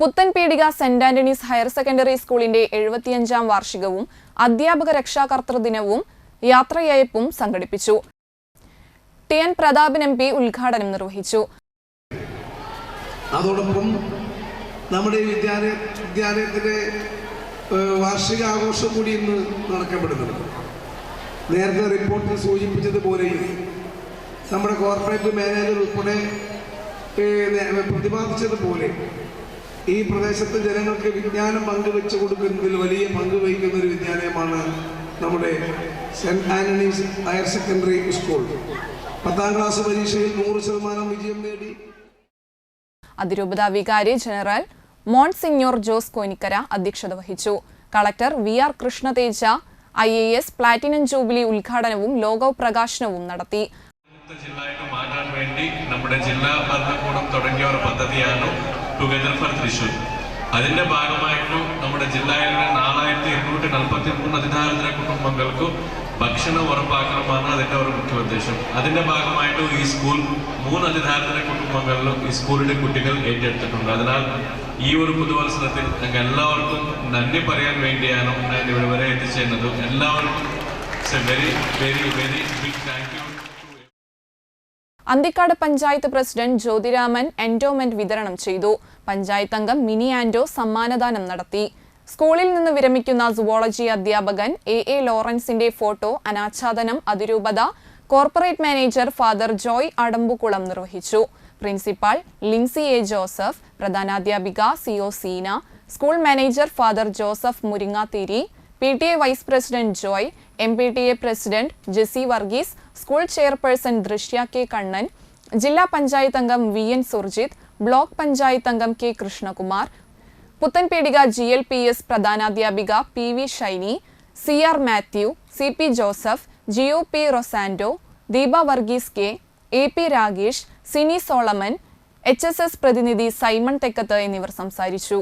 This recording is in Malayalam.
Puthenpeedika saint Antony's higher secondary സ്കൂളിന്റെ എഴുപത്തിയഞ്ചാം വാർഷികവും അധ്യാപക രക്ഷാകർതൃ ദിനവും യാത്രയയപ്പും സംഘടിപ്പിച്ചു. T. N. Prathapan M P ഉദ്ഘാടനം നിർവഹിച്ചു. അതോടൊപ്പം നമ്മുടെ വിദ്യാലയ വിദ്യാലയത്തിന്റെ വാർഷികാഘോഷം കൂടി ഇന്ന് നടക്കപ്പെടുന്നുണ്ട്. നേരത്തെ റിപ്പോർട്ടിൽ സൂചിപ്പിച്ചതുപോലെയും നമ്മുടെ കോർപ്പറേറ്റ് മാനേജർ ഉൾപ്പെടെ പ്രതിപാദിച്ചതുപോലെ ഈ പ്രദേശത്തെ ജനങ്ങൾക്ക് വിജ്ഞാനം പങ്കുവെച്ചു കൊടുക്കുന്നതിൽ വലിയ പങ്ക് വഹിക്കുന്ന ഒരു വിദ്യാലയമാണ് നമ്മുടെ saint Antony's higher secondary school. പത്താം ക്ലാസ് പരീക്ഷയിൽ നൂറ് ശതമാനം വിജയം നേടി. അതിരൂപത വികാരി ജനറൽ മോൺസിഞ്ഞോർ ജോസ് കോനിക്കര അധ്യക്ഷത വഹിച്ചു. Collector V R Krishnateja I A S platinum jubilee ഉദ്ഘാടനവും ലോഗോ പ്രകാശനവും നടത്തി ജില്ലയായിട്ട് മാറ്റാൻ വേണ്ടി നമ്മുടെ ജില്ലാ ഭരണകൂടം തുടങ്ങിയ ഒരു പദ്ധതിയാണ് ടുഗദർ ഫോർ തൃശൂർ അതിന്റെ ഭാഗമായിട്ടും നമ്മുടെ ജില്ലയിലെ നാലായിരത്തി എണ്ണൂറ്റി നാൽപ്പത്തി മൂന്ന് അതിദാരിദ്ര കുടുംബങ്ങൾക്ക് ഭക്ഷണം ഉറപ്പാക്കണമെന്നാണ് അതിന്റെ ഒരു മുഖ്യ ഉദ്ദേശം. അതിന്റെ ഭാഗമായിട്ട് ഈ സ്കൂൾ മൂന്ന് അതിദാരിദ്ര കുടുംബങ്ങളിലും ഈ സ്കൂളിന്റെ കുട്ടികൾ ഏറ്റെടുത്തിട്ടുണ്ട്. അതിനാൽ ഈ ഒരു പുതുവത്സരത്തിൽ ഞങ്ങൾ എല്ലാവർക്കും നന്ദി പറയാൻ വേണ്ടിയാണ് ഞാൻ ഇവിടെ വരെ എത്തിച്ചേരുന്നത് എല്ലാവർക്കും very very very big thank you Anthikkad panchayat president Jyothiraman endowment വിതരണം ചെയ്തു. പഞ്ചായത്ത് അംഗം മിനി ആൻഡോ സമ്മാനദാനം നടത്തി. സ്കൂളിൽ നിന്ന് വിരമിക്കുന്ന സുവോളജി അധ്യാപകൻ എ എ ലോറൻസിന്റെ ഫോട്ടോ അനാച്ഛാദനം അതിരൂപത corporate manager father Joy Adampukulam നിർവഹിച്ചു. Principal Lincy A Joseph പ്രധാനാധ്യാപിക C O Seena school manager father Joseph Muringathiri P T A vice president Joy M P T A president Jessy Varghese school chairperson Drishya K Kannan ജില്ലാ പഞ്ചായത്ത് അംഗം V N Surjith block panchayat അംഗം K Krishnakumar Puthenpeedika G L P S പ്രധാനാധ്യാപിക P V Shiny C R Mathew C P Joseph GO P Rosando Deepa Varghese K A P Ragesh Sini Solomon H S S പ്രതിനിധി സൈമൺ തെക്കത്ത് എന്നിവർ സംസാരിച്ചു.